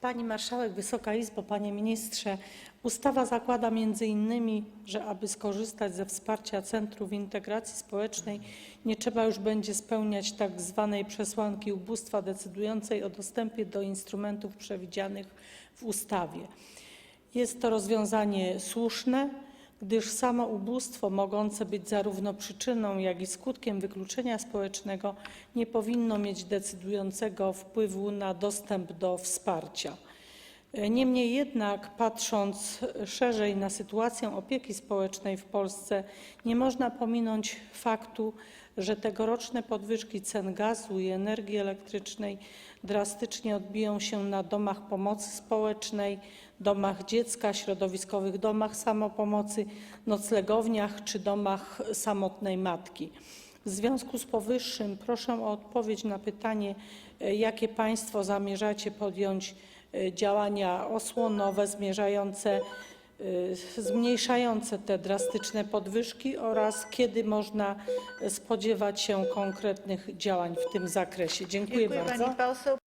Pani Marszałek, Wysoka Izbo, Panie Ministrze, ustawa zakłada między innymi, że aby skorzystać ze wsparcia Centrów Integracji Społecznej nie trzeba już będzie spełniać tak zwanej przesłanki ubóstwa decydującej o dostępie do instrumentów przewidzianych w ustawie. Jest to rozwiązanie słuszne, gdyż samo ubóstwo mogące być zarówno przyczyną, jak i skutkiem wykluczenia społecznego nie powinno mieć decydującego wpływu na dostęp do wsparcia. Niemniej jednak, patrząc szerzej na sytuację opieki społecznej w Polsce, nie można pominąć faktu, że tegoroczne podwyżki cen gazu i energii elektrycznej drastycznie odbiją się na domach pomocy społecznej, domach dziecka, środowiskowych domach samopomocy, noclegowniach czy domach samotnej matki. W związku z powyższym proszę o odpowiedź na pytanie, jakie państwo zamierzacie podjąć działania osłonowe zmierzające, e, zmniejszające te drastyczne podwyżki oraz kiedy można spodziewać się konkretnych działań w tym zakresie. Dziękuję, Dziękuję bardzo. pani poseł.